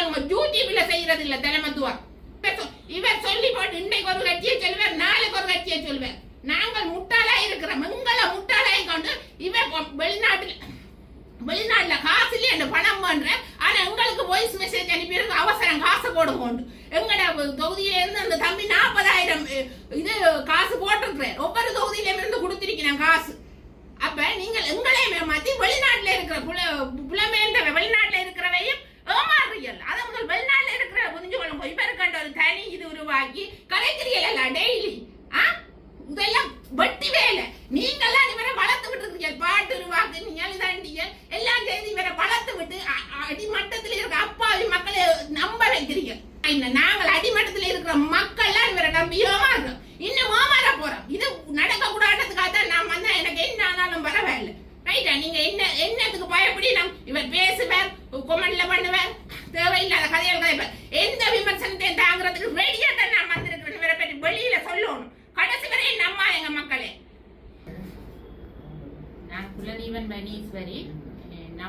கொள்ளுங்க யூடியூப்ல செய்யறது இல்ல தலைமத்துவம் இவர் சொல்லி போட்டு இன்னைக்கு ஒரு கட்சியை சொல்லுவார் நாளைக்கு ஒரு கட்சியை சொல்லுவார். நாங்கள் முட்டாளா இருக்கிறோம் எங்களை முட்டாளாய் கொண்டு இவர் வெளிநாட்டில் வெளிநாட்டுல வெளிநாட்டுல காசு இல்லையே அந்த பணம் பண்ற ஆனா எங்களுக்கு வாய்ஸ் மெசேஜ் அனுப்பியிருக்கு அவசரம் காசு போடுவோம் எங்கட தொகுதியில இருந்து அந்த தம்பி நாற்பதாயிரம் இது காசு போட்டிருக்கிறேன் ஒவ்வொரு தொகுதியில இருந்து கொடுத்திருக்கிறேன் காசு. அப்ப நீங்கள் எங்களையும் ஏமாத்தி வெளிநாட்டுல இருக்கிற புல புலமேந்த வெளிநாட்டுல இருக்கிறவையும் ஏமாறுறியல் அதை முதல் வெளிநாட்டில் இருக்கிற புரிஞ்சு கொள்ளுங்க இப்ப இருக்கின்ற ஒரு தனி இது உருவாக்கி கலைக்கிறீர்கள் டெய்லி ஆ? இதெல்லாம் வெட்டி வேலை. நீங்கெல்லாம் இவரை வளர்த்து விட்டுருக்கீங்க. பாட்டு உருவாக்கு நீங்கள் தாண்டிய எல்லாம் செய்து இவரை வளர்த்து விட்டு அ- அடிமட்டத்தில் இருக்கிற அப்பாவி மக்களை நம்ப வைக்கிறீங்க. என்ன நாங்கள் அடிமட்டத்தில் இருக்கிற மக்கள்லாம் இவரை நம்பி ஏமாறுறோம். இன்னும் ஏமாற போறோம். இது நடக்க கூடாதுக்காக தான் நான் வந்தா எனக்கு என்ன ஆனாலும் பரவாயில்ல. ரைட்டா நீங்க என்ன என்னத்துக்கு பயப்படி நம் இவர் பேசுவார் கொமெண்ட்ல பண்ணுவார் தேவையில்லாத கதைகள் கதைப்பார் எந்த விமர்சனத்தையும் தாங்குறதுக்கு ரெடியா தான் நான் வந்திருக்கிறேன் இவரை பற்றி வெளியில சொல்லணும் கடைசி வரை நம்மா எங்க மக்களே நான் குலதீவன் பனீஸ்வரி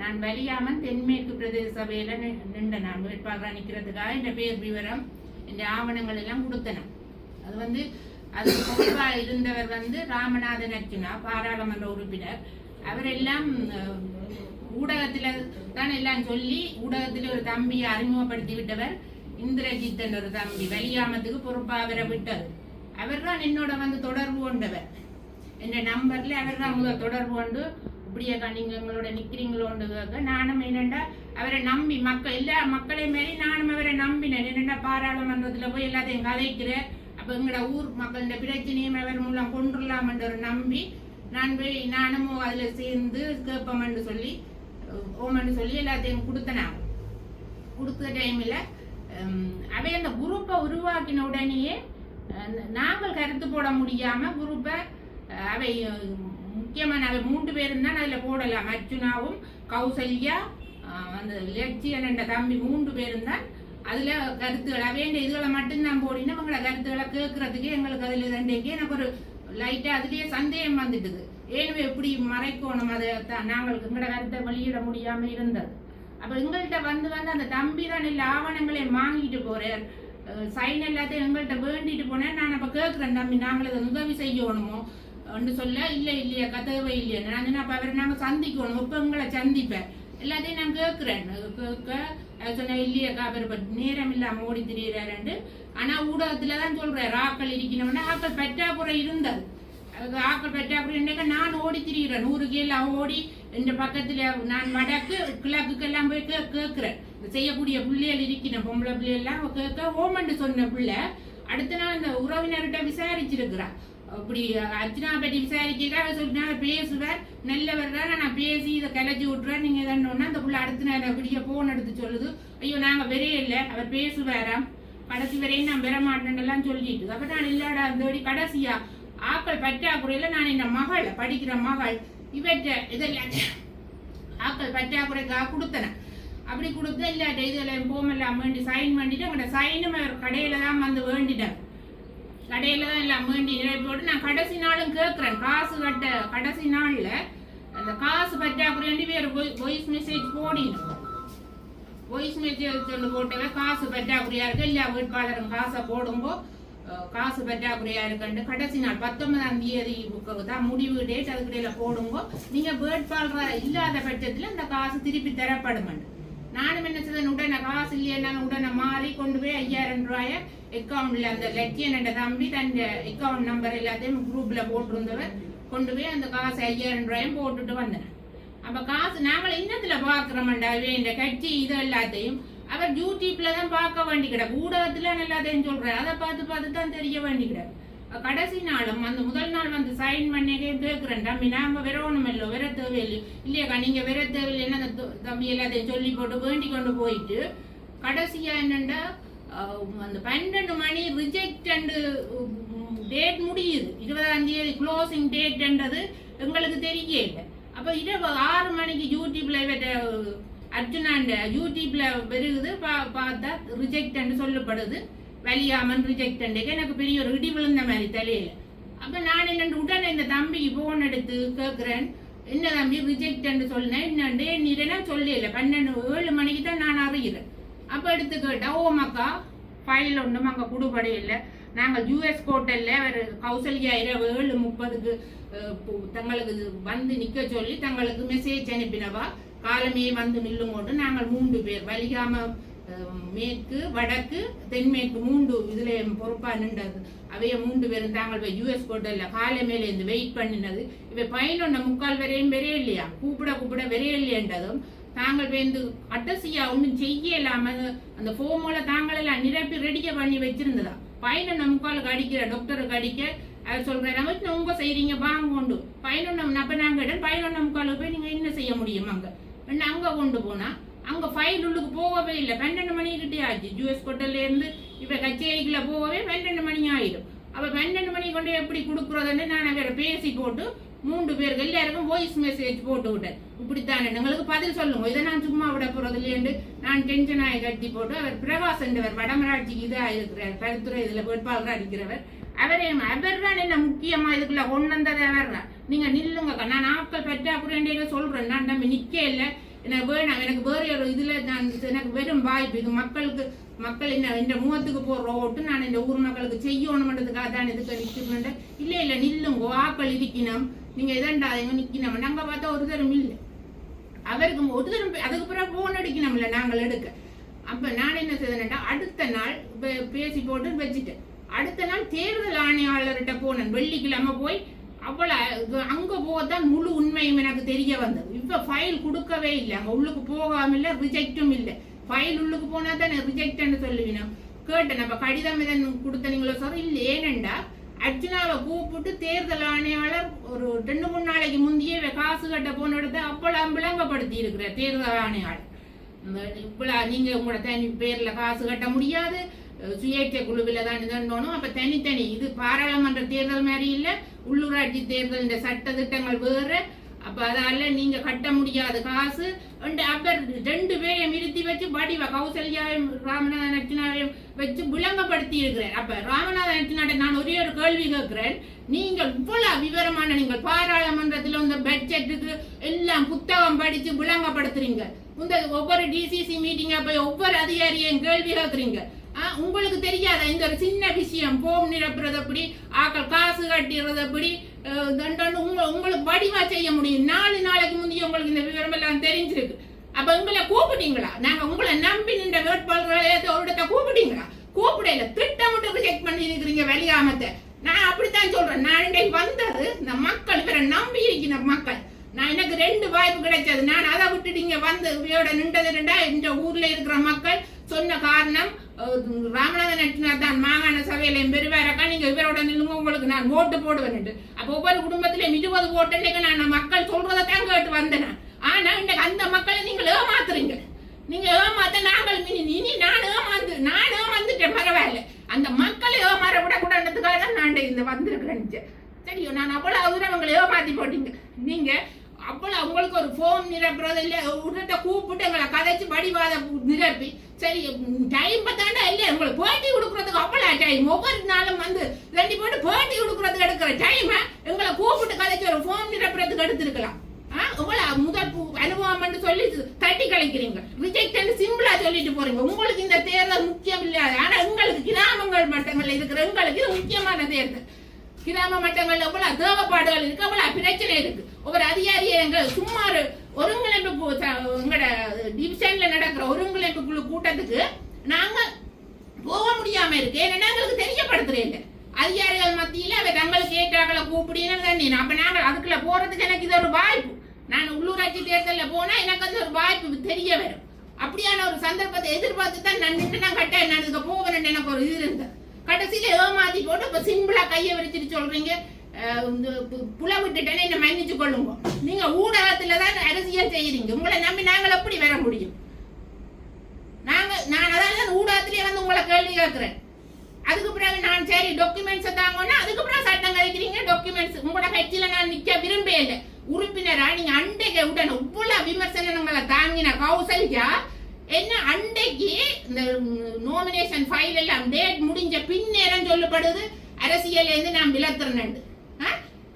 நான் வலியாமன் தென்மேற்கு பிரதேச சபையில் நின்ற நான் வேட்பாளராக நிற்கிறதுக்காக என் பேர் விவரம் என் ஆவணங்கள் எல்லாம் கொடுத்தன அது வந்து அது பொறுப்பா இருந்தவர் வந்து ராமநாதன் அர்ஜுனா பாராளுமன்ற உறுப்பினர். அவரெல்லாம் எல்லாம் ஊடகத்துல தான் எல்லாம் சொல்லி ஊடகத்துல ஒரு தம்பியை அறிமுகப்படுத்தி விட்டவர் இந்திரஜித்தன் ஒரு தம்பி. வலியாமத்துக்கு பொறுப்பா அவரை விட்டது. அவர் தான் என்னோட வந்து தொடர்பு கொண்டவர். என்ற நம்பர்ல அவர் தான் முதல் தொடர்பு கொண்டு இப்படியே நீங்க எங்களோட நிக்கிறீங்களோன்னு கேட்க நானும் என்னண்டா அவரை நம்பி மக்கள் எல்லா மக்களையும் மாரி நானும் அவரை நம்பினேன். என்னண்டா பாராளுமன்றத்தில் போய் எல்லாத்தையும் கலைக்கிறேன் அப்போ எங்களோட ஊர் மக்களோட பிரச்சனையும் அவர் மூலம் கொண்டுடலாம்ன்ற நம்பி நான் போய் நானும் அதில் சேர்ந்து கேட்போம்னு சொல்லி ஓமன்னு சொல்லி எல்லாத்தையும் கொடுத்தனாங்க கொடுத்த டைமில் அவை அந்த குரூப்பை உருவாக்கின உடனேயே நாங்கள் கருத்து போட முடியாமல் குரூப்பை அவை முக்கியமான அவை மூன்று பேரும் தான் அதில் போடலாம். அர்ஜுனாவும் கௌசல்யா அந்த லட்சியன் என்ற தம்பி மூன்று பேரும் தான் அதுல கருத்துக்கள். அவைண்ட இதுகளை மட்டும்தான் போடினா உங்களோட கருத்துக்களை கேட்கறதுக்கு எங்களுக்கு அதுல ரெண்டைக்கு எனக்கு ஒரு லைட்டா அதுலயே சந்தேகம் வந்துட்டுது. ஏனும் எப்படி மறைக்கணும்? அதை தான் நாங்கள் எங்களோட கருத்தை வெளியிட முடியாம இருந்தது. அப்ப எங்கள்கிட்ட வந்து வந்து அந்த தம்பி தான் எல்லா ஆவணங்களை வாங்கிட்டு போறார். சைன் எல்லாத்தையும் எங்கள்கிட்ட வேண்டிட்டு போனேன் நான் அப்ப கேட்கிறேன் தம்பி நாங்கள் இதை உதவி செய்யணுமோ? ஒன்று சொல்ல இல்லை இல்லையா கதவை இல்லையா. நான் சொன்னேன், அவரை நாங்கள் சந்திக்கணும். இப்ப உங்களை சந்திப்பேன். எல்லாத்தையும் நான் கேட்குறேன். கேட்க சொன்னேன் இல்லையாக்கா அவர் பட் நேரம் இல்லாமல் ஓடி திரியிறாரு ஆனால் ஊடகத்தில் தான் சொல்கிறேன் ஆக்கள் இருக்கணும்னா ஆக்கள் பற்றாக்குறை இருந்தது. அது ஆக்கள் பற்றாக்குறை இருந்தாக்க நான் ஓடி திரிகிறேன் நூறு கீழ ஓடி இந்த பக்கத்தில் நான் வடக்கு கிழக்குக்கெல்லாம் போய் கே கேட்குறேன். செய்யக்கூடிய பிள்ளைகள் இருக்கிற பொம்பளை பிள்ளைகள்லாம் கேட்க ஓமண்டு சொன்ன பிள்ளை அடுத்த நாள் அந்த உறவினர்கிட்ட விசாரிச்சிருக்கிறான். அப்படி அர்ச்சனா பற்றி விசாரிக்க அவர் சொல்லினா பேசுவார். நல்லவர் தான். நான் பேசி இதை கிளச்சி விட்டுறேன். நீங்க இதன்னொன்னா அந்த புள்ள அடுத்த நேரம் அப்படியே போன் எடுத்து சொல்லுது. ஐயோ நாங்க வெறையே இல்லை அவர் பேசுவாராம். கடைசி வரையும் நான் பெற சொல்லிட்டு. அப்ப நான் இல்லாடா அந்த கடைசியா? ஆக்கள் பற்றாக்குறையில நான் என் மகள்? படிக்கிற மகள். இவற்றை இதெல்லாம் ஆக்கள் பற்றாக்குறைக்காக கொடுத்தனேன் அப்படி கொடுத்து இல்லாட்ட இதெல்லாம் போமெல்லாம் வேண்டி சைன் பண்ணிட்டு அவங்களோட சைனும் அவர் கடையில தான் வந்து வேண்டிட்டார். கடையில தான் எல்லாம் மீண்டி நிரப்பி போட்டு நான் கடைசி நாளும் கேட்குறேன் காசு கட்ட கடைசி நாள்ல அந்த காசு பற்றாக்குறை வேறு வாய்ஸ் மெசேஜ் போடினோம் வாய்ஸ் மெசேஜ் சொல்லி போட்டவே காசு பற்றாக்குறையா இருக்கு. எல்லா வேட்பாளரும் காசை போடும்போ காசு பற்றாக்குறையா இருக்குன்னு கடைசி நாள் பத்தொன்பதாம் தேதி தான் முடிவு டேட் அதுக்கிடையில போடும்போ நீங்க வேட்பாளராக இல்லாத பட்சத்தில் இந்த காசு திருப்பி தரப்படும் நானும் என்ன செய்தேன் உடனே காசு இல்லையா உடனே மாறி கொண்டு போய் ஐயாயிரம் ரூபாயை அக்கௌண்ட்ல அந்த லட்சியன் தம்பி தன் அக்கௌண்ட் நம்பர் எல்லாத்தையும் குரூப்ல போட்டிருந்தவர். கொண்டு போய் அந்த காசு ஐயாயிரம் ரூபாயும் போட்டுட்டு வந்தேன் அப்ப காசு நாங்கள் இன்னத்துல பாக்குறோம்டா இந்த கட்சி இது எல்லாத்தையும். அவர் யூடியூப்ல தான் பார்க்க வேண்டி கிடக்கு ஊடகத்துல எல்லாத்தையும் சொல்றேன் அதை பார்த்து பார்த்து தான் தெரிய வேண்டி கிடக்கு கடைசி நாளும் அந்த முதல் நாள் வந்து சைன் பண்ணிக்கே கேட்கிறேன் தம்பி. நாம விரவணும் இல்லை விர தேவையில்லை. இல்லையாக்கா நீங்க விர தேவையில்லைன்னு அந்த தம்பி எல்லாத்தையும் சொல்லி போட்டு வேண்டி கொண்டு போயிட்டு கடைசியா என்னண்டா அந்த பன்னெண்டு மணி ரிஜெக்ட் அண்டு டேட் முடியுது. இருபதாம் தேதி க்ளோசிங் டேட்ன்றது எங்களுக்கு தெரிய இல்லை அப்போ இரவு ஆறு மணிக்கு யூடியூப்ல அர்ஜுனாண்ட யூடியூப்ல வருகுது பா- பார்த்தா ரிஜெக்ட் சொல்லப்படுது. வலியாமன் ரிஜெக்ட் எனக்கு பெரிய ஒரு இடி விழுந்த மாதிரி தெரியல. அப்போ நான் என்னென்று உடனே இந்த தம்பிக்கு ஃபோன் எடுத்து கேட்குறேன் என்ன தம்பி ரிஜெக்ட் சொன்னேன் என்னண்டு? என்ன சொல்லல பன்னெண்டு ஏழு மணிக்கு தான் நான் அறிகிறேன் அப்ப எடுத்து கேட்டா ஓ மக்கா ஃபைல் ஒன்றும் அங்கே குடுபடி இல்லை. நாங்கள் யூஎஸ் கோட்டல்ல கௌசல்யா இரவு ஏழு முப்பதுக்கு தங்களுக்கு வந்து நிற்க சொல்லி தங்களுக்கு மெசேஜ் அனுப்பினவா காலமே வந்து நில்லுங்கோண்டு நாங்கள் மூன்று பேர் வலிகாம மேற்கு வடக்கு தென்மேற்கு மூன்று இதுல பொறுப்பா நின்றது. அவைய மூன்று பேரும் தாங்கள் போய் யூஎஸ் கோட்டல்ல காலை மேல இருந்து வெயிட் பண்ணினது. இவை பதினொன்று முக்கால் வரையும் வெறையே இல்லையா கூப்பிட கூப்பிட வெறையே இல்லையன்றதும் தாங்கள் வந்து அட்டசியா ஒன்றும் செய்யலாம? அந்த ஃபோமோல தாங்கள் எல்லாம் நிரப்பி ரெடிக்க பண்ணி வச்சிருந்ததா? பையனை முக்காலுக்கு அடிக்கிற டாக்டருக்கு அடிக்க அவர் சொல்றாரு உங்க செய்றீங்க வாங்க கொண்டு. பதினொன்று அப்ப நாங்க இடம் பதினொன்று முக்காலுக்கு போய் நீங்க என்ன செய்ய முடியும் அங்க? என்ன அங்க கொண்டு போனா? அங்க ஃபைல் உள்ளுக்கு போகவே இல்லை. பன்னெண்டு மணி கிட்டே ஆச்சு. ஜூஎஸ் கோட்டல்ல இருந்து இப்ப கச்சேரிக்குள்ள போகவே பன்னெண்டு மணி ஆயிடும். அப்ப பன்னெண்டு மணி கொண்டு எப்படி கொடுக்குறதுன்னு நான் வேற பேசி போட்டு மூன்று பேருக்கு எல்லாருக்கும் வாய்ஸ் மெசேஜ் போட்டு விட்டேன். இப்படித்தானே? எங்களுக்கு பதில் சொல்லுங்க. இதை நான் சும்மா விட போறது இல்லையண்டு நான் டென்ஷன் ஆகி கட்டி போட்டு அவர் பிரகாசன்றவர் என்றவர் வடமராட்சிக்கு இதா இருக்கிறார். கருத்துறை இதுல வேட்பாளராக இருக்கிறவர் அவரே அவர் தான் என்ன முக்கியமா இதுக்குள்ள கொண்டு வந்ததை அவர் நீங்க நில்லுங்க நான் ஆட்கள் பெற்றாக்குறேன் சொல்றேன். நான் நம்ம நிக்க இல்லை. எனக்கு வேணாம். எனக்கு வேறு ஒரு இதுல நான் எனக்கு வெறும் வாய்ப்பு. இது மக்களுக்கு மக்கள் என்ன இந்த முகத்துக்கு போடுற ஓட்டு நான் இந்த ஊர் மக்களுக்கு செய்யணும்ன்றதுக்காக தான் இதுக்கு நிற்கிறேன் இல்லை இல்லை நில்லுங்கோ. ஆக்கள் இருக்கணும். நீங்க இதண்டாதீங்க நிக்கணும். நாங்க பார்த்தா ஒரு தரம் இல்லை. அவருக்கு ஒரு தரம் அதுக்கு பிறகு போன் அடிக்கணும்ல நாங்கள் எடுக்க. அப்ப நான் என்ன செய்தேன்டா அடுத்த நாள் இப்போ பேசி போட்டு வச்சுட்டேன். அடுத்த நாள் தேர்தல் ஆணையாளர்கிட்ட போனேன். வெள்ளிக்கிழமை போய் அவ்வளவு அங்க போகத்தான் முழு உண்மையும் எனக்கு தெரிய வந்தது. இப்ப ஃபைல் கொடுக்கவே இல்லை. அங்க உள்ளுக்கு போகாம இல்லை ரிஜெக்டும் இல்லை. ஃபைல் உள்ளுக்கு போனா தானே ரிஜெக்ட்னு சொல்லுவீங்க கேட்டேன். அப்ப கடிதம் இதன் கொடுத்தனீங்களோ சார் இல்லை ஏனண்டா? அர்ஜுனாவை கூப்பிட்டு தேர்தல் ஆணையாளர் ஒரு ரெண்டு மூணு நாளைக்கு முந்தையே காசு கட்ட போன இடத்த அப்பளம் விளங்கப்படுத்தி இருக்கிற தேர்தல் ஆணையாளர். இந்த இப்பளா நீங்க உங்களோட தனி பேர்ல காசு கட்ட முடியாது. சுயேட்சை குழுவில் தான் இதுன்னு அப்ப தனித்தனி இது பாராளுமன்ற தேர்தல் மாதிரி இல்லை உள்ளூராட்சி தேர்தல் இந்த சட்ட திட்டங்கள் வேறு. அப்ப அதால நீங்க கட்ட முடியாத. காசு ரெண்டு அப்ப ரெண்டு பேரையும் நிறுத்தி வச்சு வடிவ கௌசல்யாவையும் ராமநாதன் அர்ச்சனாவையும் வச்சு விளங்கப்படுத்தி இருக்கிறேன். அப்ப ராமநாதன் அர்ச்சனாட்ட நான் ஒரே ஒரு கேள்வி கேட்கிறேன். நீங்கள் இவ்வளவு விவரமான நீங்கள் பாராளுமன்றத்தில் இந்த பட்ஜெட்டுக்கு எல்லாம் புத்தகம் படிச்சு விளங்கப்படுத்துறீங்க. இந்த ஒவ்வொரு டிசிசி மீட்டிங்க போய் ஒவ்வொரு அதிகாரியையும் கேள்வி கேட்குறீங்க. ஆ, உங்களுக்கு தெரியாத? இந்த ஒரு சின்ன விஷயம் போம் நிரப்புறது அப்படி ஆக்க கட்டிடுறது எப்படி தண்டன்னு தண்டனை உங்க உங்களுக்கு வடிவா செய்ய முடியும். நாலு நாளைக்கு முந்தைய உங்களுக்கு இந்த விவரம் எல்லாம் தெரிஞ்சிருக்கு. அப்ப உங்களை கூப்பிட்டீங்களா? நாங்க உங்களை நம்பி நின்ற வேட்பாளர்களை ஒரு இடத்த கூப்பிட்டீங்களா? கூப்பிடல திட்டமிட்டு ரிஜெக்ட் பண்ணி இருக்கிறீங்க வெளியாமத்தை. நான் அப்படித்தான் சொல்றேன். நான் இன்றைக்கு வந்தது இந்த மக்கள் இவரை நம்பி இருக்கிற மக்கள். நான் எனக்கு ரெண்டு வாய்ப்பு கிடைச்சது. நான் அதை விட்டுட்டிங்க வந்து இவையோட நின்றது இந்த ஊர்ல இருக்கிற மக்கள் சொன்ன காரணம் ராமநாதன் நட்டினார் தான். மாகாண சபையில பெருவாரக்கா நீங்க இவரோட நில்லுங்க உங்களுக்கு நான் ஓட்டு போடுவேன் அப்போ ஒவ்வொரு குடும்பத்திலையும் இருபது ஓட்டு நான் மக்கள் சொல்றதை தான் கேட்டு வந்தேன் ஆனா இன்னைக்கு அந்த மக்களை நீங்கள் ஏமாத்துறீங்க. நீங்க ஏமாத்த நாங்கள் இனி இனி நான் ஏமாந்து நான் ஏமாந்துட்டேன் பரவாயில்ல. அந்த மக்களை ஏமாற விடக்கூடாதுக்காக தான் நான் இந்த வந்திருக்கிறேன். சரியோ நான் அவ்வளவு தூரம் அவங்களை ஏமாத்தி போட்டீங்க. நீங்க அப்போ உங்களுக்கு ஒரு ஃபோன் நிரப்புறது இல்லையா உடனே கூப்பிட்டு எங்களை கதைச்சு வடிவாத நிரப்பி சரி டைம் பார்த்தாண்டா இல்லையா உங்களுக்கு பேட்டி கொடுக்குறதுக்கு அவ்வளோ டைம் ஒவ்வொரு நாளும் வந்து ரெண்டு போட்டு பேட்டி கொடுக்குறதுக்கு எடுக்கிற டைம் எங்களை கூப்பிட்டு கதைச்சு ஒரு ஃபோன் நிரப்புறதுக்கு எடுத்துருக்கலாம். ஆ, இவ்வளவு முதல் அனுபவம்னு சொல்லி தட்டி கழிக்கிறீங்க. ரிஜெக்ட்னு சிம்பிளா சொல்லிட்டு போறீங்க. உங்களுக்கு இந்த தேர்தல் முக்கியம் இல்லையா ஆனா உங்களுக்கு கிராமங்கள் மட்டங்களில் இருக்கிற எங்களுக்கு இது முக்கியமான தேர்தல். கிராம மட்டங்கள்ல எவ்வளவு தேவைப்பாடுகள் இருக்கு அவ்வளவு பிரச்சனை இருக்கு. ஒவ்வொரு அதிகாரியை எங்கள் சும்மா ஒரு ஒருங்கிணைப்பு கு- டிவிஷன்ல நடக்கிற ஒருங்கிணைப்பு குழு கூட்டத்துக்கு நாங்க போக முடியாம இருக்கு. ஏன்னா எங்களுக்கு தெரியப்படுத்துறேன் இல்லை அதிகாரிகள் மத்தியில அவ தங்களுக்கு ஏற்றாக்களை கூப்பிடுன்னு அப்ப நாங்க அதுக்குள்ள போறதுக்கு எனக்கு இது ஒரு வாய்ப்பு. நான் உள்ளூராட்சி தேர்தலில் போனா எனக்கு வந்து ஒரு வாய்ப்பு தெரிய வரும். அப்படியான ஒரு சந்தர்ப்பத்தை எதிர்பார்த்து தான் நான் நின்று நான் கட்ட நான் இதுக்கு போவேன் எனக்கு ஒரு இது இருந்தது. கடைசியில ஏமாத்தி போட்டு இப்ப சிம்பிளா கையை விரிச்சிட்டு சொல்றீங்க. புல விட்டுட்டேன்னு என்ன மன்னிச்சு கொள்ளுங்க. நீங்க ஊடகத்துல தான் அரசியல் செய்யறீங்க உங்களை நம்பி நாங்கள் எப்படி வர முடியும்? நாங்க நான் அதான் ஊடகத்திலேயே வந்து உங்களை கேள்வி கேட்கிறேன் அதுக்கு பிறகு நான் சரி டாக்குமெண்ட்ஸ் தாங்கன்னா அதுக்கு பிறகு சட்டம் கழிக்கிறீங்க டாக்குமெண்ட்ஸ் உங்களோட கட்சியில நான் நிக்க விரும்பவே இல்லை. உறுப்பினரா நீங்க அண்டைக்கு உடனே இவ்வளவு விமர்சனங்களை தாங்கின கௌசல்யா என்ன அண்டை அன்னைக்கு இந்த நோமினேஷன் ஃபைல் எல்லாம் டேட் முடிஞ்ச பின்னேரம் சொல்லப்படுது. அரசியல் இருந்து நான் விலத்துறேன்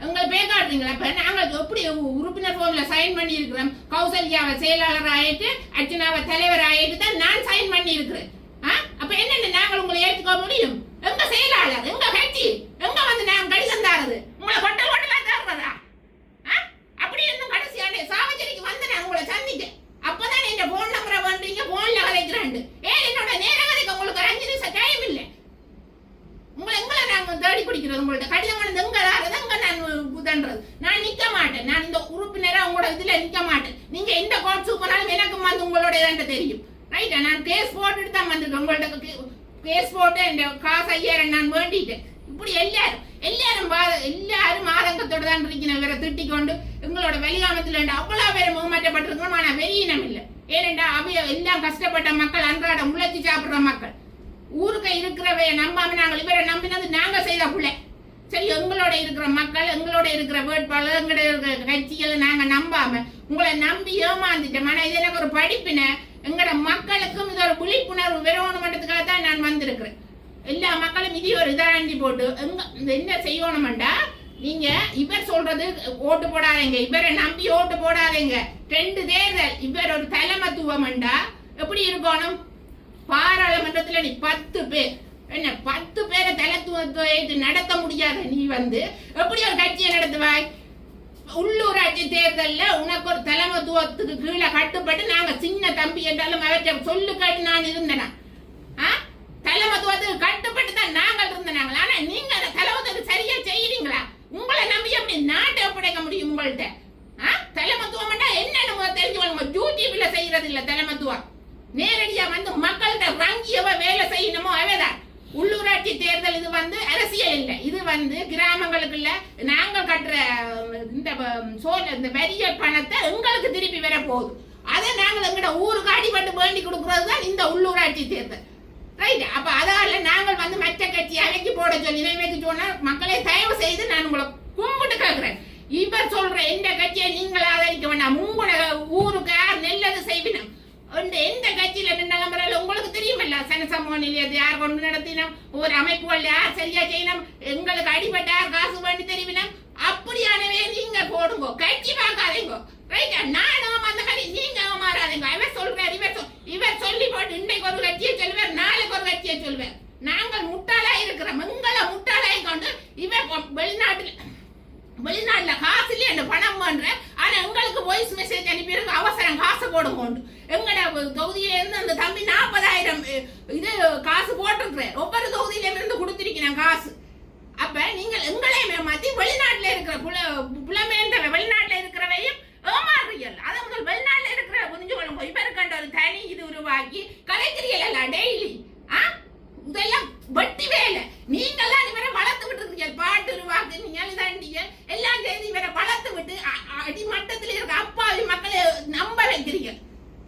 உங்களை பேக்காடுறீங்களா இப்போ நாங்கள் எப்படி உறுப்பினர் ஃபோனில் சைன் பண்ணி இருக்கிறோம் கௌசல்யாவை செயலாளர் ஆயிட்டு அர்ச்சனாவை தலைவர் ஆயிட்டு தான் நான் சைன் பண்ணியிருக்கிறேன். ஆ? அப்ப என்னென்ன நாங்கள் உங்களை ஏற்றுக்க முடியும்? எங்க செயலாளர் எங்க கட்சி எங்க வந்து நாங்கள் கடிதம் தாரது. உங்களை கொட்டல் தர்றதா ஆ? அப்படி இருந்தும் கடைசியான சாவச்சேரிக்கு வந்து நான் உங்களை சந்திச்சேன் அப்பதான் என் போன் நம்பரை பண்றீங்க போன்ல ஏன் என்னோட நேர உங்களுக்கு ஒரு அஞ்சு நிமிஷம் டைம் இல்லை? உங்களை எங்களை நாங்கள் தேடி பிடிக்கிறது உங்கள்ட்ட கடிதம் பண்ணது எங்க தாரது எங்க நான் புதன்றது? நான் நிக்க மாட்டேன். நான் இந்த உறுப்பினராக உங்களோட இதுல நிக்க மாட்டேன். நீங்க எந்த கோட்ஸுக்கு போனாலும் எனக்கு வந்து உங்களோட இதாண்ட தெரியும் ரைட்டா நான் கேஸ் போட்டுட்டு தான் வந்திருக்கேன். உங்கள்ட்ட கேஸ் போட்டு என் காசு ஐயாயிரம் நான் வேண்டிட்டேன். இப்படி எல்லாரும் எல்லாரும் எல்லாரும் ஆதங்கத்தோட தான் இருக்கிற இவரை திட்டிக் கொண்டு எங்களோட வெளிகாமத்தில் அவ்வளோ பேர் முகமாற்றப்பட்டிருக்கோம் ஆனால் வெளியினம் இல்லை. ஏனென்றா அவைய எல்லாம் கஷ்டப்பட்ட மக்கள் அன்றாடம் முளைச்சி சாப்பிடுற மக்கள். ஊருக்கு இருக்கிறவைய நம்பாம நாங்கள் இவரை நம்பினது நாங்க செய்த புள்ளை. சரி எங்களோட இருக்கிற மக்கள் எங்களோட இருக்கிற வேட்பாளர் எங்களோட இருக்கிற கட்சிகளை நாங்க நம்பாம உங்களை நம்பி ஏமாந்துட்டோம். ஆனா இது எனக்கு ஒரு படிப்பினை. எங்களோட மக்களுக்கும் இது ஒரு விழிப்புணர்வு வரணுமன்றதுக்காக தான் நான் வந்திருக்கிறேன். எல்லா மக்களும் இது ஒரு இதாண்டி போட்டு எங்க இந்த என்ன செய்யணும்டா? நீங்க இவர் சொல்றது ஓட்டு போடாதீங்க. இவரை நம்பி ஓட்டு போடாதீங்க. ரெண்டு தேர்தல் இவர் ஒரு தலைமத்துவம்டா எப்படி இருக்கணும்? பாராளுமன்றத்துல நீ பத்து பேர். என்ன பத்து பேரை தலைத்துவத்தை நடத்த முடியாத நீ வந்து எப்படி ஒரு கட்சியை நடத்துவாய்? உள்ளூராட்சி தேர்தலில் உனக்கு ஒரு தலைமத்துவத்துக்கு கீழே கட்டுப்பட்டு நாங்க சின்ன தம்பி என்றாலும் அவற்றை சொல்லு கேட்டு நான் இருந்தேனா ஆ? தலைமத்துவத்துக்கு கட்டுப்பட்டு தான் நாங்கள் இருந்தனாங்களா ஆனா நீங்க அந்த தலைமத்துவத்துக்கு சரியா செய்யறீங்களா உங்களை நம்பி எப்படி நாட்டை ஒப்படைக்க முடியும் உங்கள்கிட்ட ஆ? தலைமத்துவம் என்னன்னு முதல்ல தெரிஞ்சுக்கணும் டியூட்டில செய்யறது இல்ல தலைமத்துவம். நேரடியா வந்து மக்கள்கிட்ட வங்கியவ வேலை செய்யணுமோ அவைதான் உள்ளூராட்சி தேர்தல் இது வந்து அரசியல் இல்லை. இது வந்து கிராமங்களுக்குள்ள நாங்கள் கட்டுற இந்த சோழ இந்த வரிய பணத்தை எங்களுக்கு திருப்பி வர போகுது. அதை நாங்கள் எங்கட ஊருக்கு அடிபட்டு வேண்டி கொடுக்கறது தான் இந்த உள்ளூராட்சி தேர்தல். ரைட் அப்ப அதால நாங்கள் வந்து மற்ற கட்சி அவைக்கு போட சொல்லி இவைக்கு சொன்னா மக்களை தயவு செய்து நான் உங்களை கும்பிட்டு கேட்கிறேன் இவர் சொல்ற எந்த கட்சியை நீங்கள் ஆதரிக்க வேண்டாம். உங்களை ஊருக்கு யார் நல்லது செய்வினம் எந்த கட்சியில நின்றாலும் பரவாயில்ல உங்களுக்கு தெரியுமல்ல சனசமூக நிலையத்தை யார் கொண்டு நடத்தினோம்? ஒரு அமைப்புகள் யார் சரியா செய்யணும்? எங்களுக்கு அடிபட்ட யார் காசு வேண்டி தெரிவினம் அப்படியானவே நீங்க போடுங்க. கட்சி பார்க்காதீங்க. ரைட்டா நானும் அந்த மாதிரி நீங்க மாறாதீங்க. இவர் சொல்றார் இவர் சொல் இவர் சொல்லி போட்டு இன்னைக்கு ஒரு கட்சியை சொல்லுவார் நாளைக்கு ஒரு கட்சியை சொல்லுவார். நாங்கள் முட்டாளா இருக்கிறோம். எங்களை முட்டாளாய் கொண்டு இவர் வெளிநாட்டில் வெளிநாட்டுல காசு இல்லை என்ன பணம் பண்ற ஆனா எங்களுக்கு வாய்ஸ் மெசேஜ் அனுப்பியிருக்கு அவசரம் காசு போடுவோம் எங்கட தொகுதியில இருந்து அந்த தம்பி நாற்பதாயிரம் இது காசு போட்டிருக்கிறேன். ஒவ்வொரு தொகுதியில இருந்து கொடுத்திருக்கிறேன் காசு. அப்ப நீங்கள் எங்களையும் ஏமாத்தி வெளிநாட்டுல இருக்கிற புல புலமேந்த வெளிநாட்டுல இருக்கிறவையும் ஏமாறுறீர்கள் அதை முதல் வெளிநாட்டுல இருக்கிற புரிஞ்சு கொள்ளுங்க இவருக்கண்ட ஒரு தனி இது உருவாக்கி கலைக்கிறீர்கள் டெய்லி ஆ? இதெல்லாம் வெட்டி வேலை நீங்கள் தான் இவரை வளர்த்து விட்டு இருக்கீங்க பாட்டு உருவாக்கு எல்லாம் செய்து இவரை வளர்த்து விட்டு அடிமட்டத்தில் இருக்க அப்பாவி மக்களை நம்ப வைக்கிறீங்க.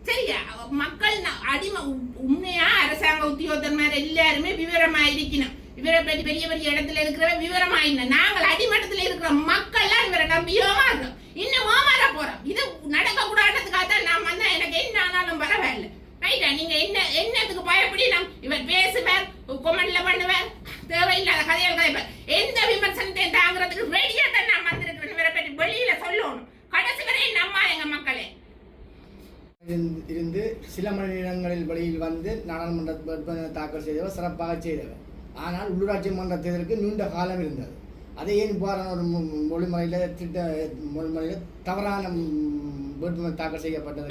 சரியா? மக்கள் அடிமை உண்மையா அரசாங்க உத்தியோகத்தன்மார் எல்லாருமே விவரமா இருக்கணும் இவரை பெரிய பெரிய பெரிய இடத்துல இருக்கிற விவரமா இல்லை நாங்கள் அடிமட்டத்தில் இருக்கிற மக்கள்லாம் இவரை நம்பி ஏமாறுறோம். இன்னும் ஏமாற போறோம். இது நடக்க கூடாதுக்காக தான் நான் வந்தா எனக்கு என்ன ஆனாலும் பரவாயில்ல. ரைட்டா? நீங்க என்ன என்னத்துக்கு பயப்பட இவர் பேசுவார் கொமெண்ட்ல பண்ணுவார் தேவையில்லாத கதைகள் கதைப்பார் எந்த விமர்சனத்தையும் தாங்கிறதுக்கு ரெடியா தான் நான் வந்திருக்கிறேன் இவரை பற்றி வெளியில சொல்லணும் கடைசி வரை நம்மா எங்க மக்களே இருந்து- இருந்து சில மணி நேரங்களில் வெளியில் வந்து நாடாளுமன்ற வேட்புமனு தாக்கல் செய்தவர் சிறப்பாக செய்தவர். ஆனால் உள்ளூராட்சி மன்ற தேர்தலுக்கு நீண்ட காலம் இருந்தது. அதை ஏன் இவ்வாறான ஒரு மொழிமுறையில் திட்ட மொழிமுறையில் தவறான வேட்புமனு தாக்கல் செய்யப்பட்டது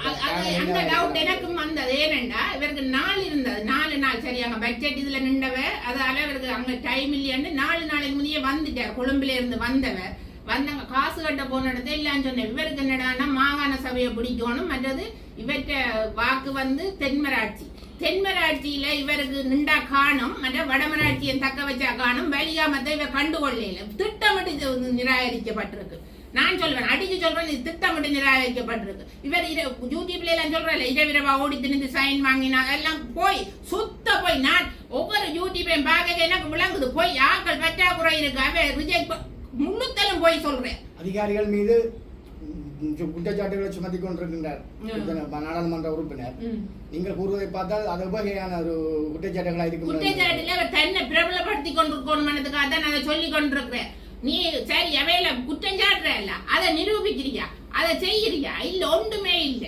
எனக்கும் வந்தது. ஏனென்றா இவருக்கு நாள் இருந்தது. நாலு நாள் சரி அங்க பட்ஜெட் இதுல நின்றவ அதால இவருக்கு அங்க டைம் இல்லையான்னு நாலு நாளைக்கு முன்னே வந்துட்டார். கொழும்புல இருந்து வந்தவர். வந்தாங்க காசு கட்ட போன இடத்துல எல்லாம் சொன்னேன். இவருக்கு என்னடான்னா மாகாண சபையை பிடிக்கணும். மற்றது இவற்ற வாக்கு வந்து தென்மராட்சி. தென்மராட்சியில இவருக்கு நின்றா காணும். மற்ற வடமராட்சியன் தக்க வச்சா காணும். வலியா மத்த இவ கண்டுகொள்ளல. திட்டமிட்டு இது நிராகரிக்கப்பட்டிருக்கு. நான் சொல்றேன் அடிச்சு சொல்றேன் இது திட்டமிட்டு நிராகரிக்கப்பட்டிருக்கு. இவர் இர யூடியூப்ல எல்லாம் இரவிரவா ஓடி திணிந்து சைன் வாங்கினா எல்லாம் போய் சுத்த போய். நான் ஒவ்வொரு யூ பார்க்க எனக்கு விளங்குது. போய் ஆக்கள் பற்றாக்குறை இருக்கு? அவ ரிஜெக்ட் முழுத்தலும் போய் சொல்றேன். அதிகாரிகள் மீது குற்றச்சாட்டுகளை சுமத்தி கொண்டிருக்கின்றார். நாடாளுமன்ற உறுப்பினர். நீங்கள் கூறுவதை பார்த்தால் அது வகையான ஒரு குற்றச்சாட்டுகளாக இருக்கும் குற்றச்சாட்டுல தன்னை பிரபலப்படுத்தி கொண்டிருக்கணும்ன்றதுக்காக தான் அதை சொல்லி கொண்டிருக்கிறேன். நீ சரி அவையில குற்றம் சாட்டுறல்ல அதை நிரூபிக்கிறியா? அதை செய்யறியா இல்ல ஒன்றுமே இல்ல.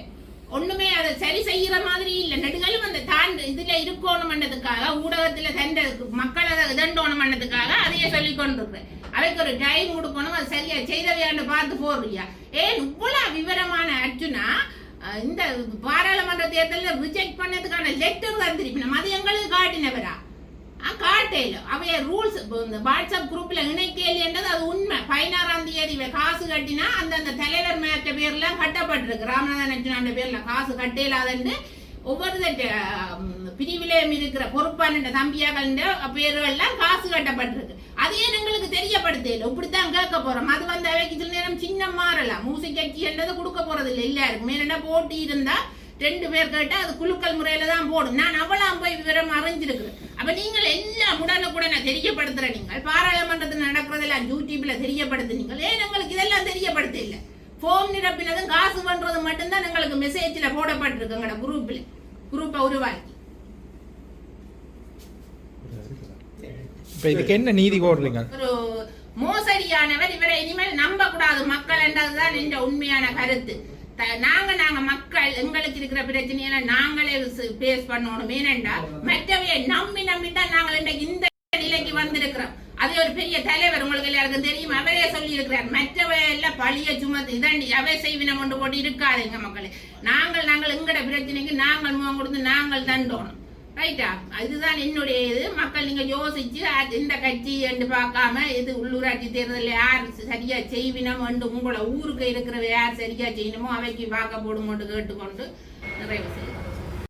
ஒண்ணுமே அதை சரி செய்யற மாதிரி இல்ல. நெடுகளும் அந்த தாண்டு இதுல இருக்கணும்ன்றதுக்காக ஊடகத்துல தண்ட மக்களை இதண்டோணும்ன்றதுக்காக அதையே சொல்லி கொண்டிருக்கிறேன். அவைக்கு ஒரு டைம் கொடுக்கணும். அது சரியா செய்தவையாண்டு பார்த்து போடுறியா? ஏன் இவ்வளவு விவரமான அர்ஜுனா இந்த பாராளுமன்ற தேர்தலில் ரிஜெக்ட் பண்ணதுக்கான லெட்டர் வந்திருப்பினும் அது எங்களுக்கு காட்டினவரா? ஆ, காட்டையில அவைய ரூல்ஸ் இந்த வாட்ஸ்அப் குரூப்ல இணைக்கலன்றது அது உண்மை. பதினாறாம் தேதி காசு கட்டினா அந்த அந்த தலைவர் மேற்ற பேர்லாம் கட்டப்பட்டிருக்கு. ராமநாதன் அர்ஜுனாண்ட பேர்ல காசு கட்டேலாதன்னு ஒவ்வொரு பிரிவிலையும் இருக்கிற பொறுப்பான தம்பியாக பேர்கள்லாம் காசு கட்டப்பட்டிருக்கு. அது ஏன் எங்களுக்கு தெரியப்படுத்தல. இப்படித்தான் கேட்க போறோம். அது வந்து அவைக்கு சில நேரம் சின்ன மாறலாம். மூசி கட்சின்றது கொடுக்க போறது இல்லை எல்லாருக்கும் மேல போட்டி இருந்தா ரெண்டு பேர் கேட்டா அது குலுக்கல் முறையில தான் போடும். நான் அவளாம் போய் விவரம் அறிஞ்சிருக்கிறேன். அப்ப நீங்கள் எல்லாம் உடனுக்குடனே தெரியப்படுத்துற நீங்கள். பாராளுமன்றத்தில் நடக்கிறதெல்லாம் யூடியூப்ல தெரியப்படுத்துனீங்க ஏன் எங்களுக்கு இதெல்லாம் தெரியப்படுத்த இல்லை ஃபோன் நிரப்பினதும் காசு பண்றதும் மட்டும்தான் எங்களுக்கு மெசேஜ்ல போடப்பட்டிருக்கு எங்களோட குரூப்ல குரூப்பை உருவாக்கி. இப்ப இதுக்கு என்ன நீதி கோடுறீங்க ஒரு மோசடியானவர் இவரை இனிமேல் நம்ப கூடாது மக்கள் என்றதுதான் என்ற உண்மையான கருத்து. நாங்க நாங்க மக்கள் எங்களுக்கு இருக்கிற பிரச்சனையில நாங்களே பேஸ் பண்ணணும். ஏனென்றா மற்றவையை நம்பி நம்பி தான் நாங்கள் இந்த நிலைக்கு வந்திருக்கிறோம். அது ஒரு பெரிய தலைவர் உங்களுக்கு எல்லாருக்கும் தெரியும். அவரே சொல்லி இருக்கிறார் மற்றவை எல்லாம் பழிய சுமத்து இதாண்டி அவை செய்வினம் கொண்டு போட்டு இருக்காது எங்க மக்களே. நாங்கள் நாங்கள் எங்கட பிரச்சனைக்கு நாங்கள் முகம் கொடுத்து நாங்கள் தண்டோணும் ரைட்டா இதுதான் என்னுடைய இது மக்கள் நீங்க யோசிச்சு அது இந்த கட்சி என்று பார்க்காம இது உள்ளூராட்சி தேர்தலில் யார் சரியா செய்வினம் என்று உங்களோட ஊருக்கு இருக்கிறவ யார் சரியா செய்யணுமோ அவைக்கு பார்க்க போடுங்கொண்டு கேட்டுக்கொண்டு நிறைவு செய்யும்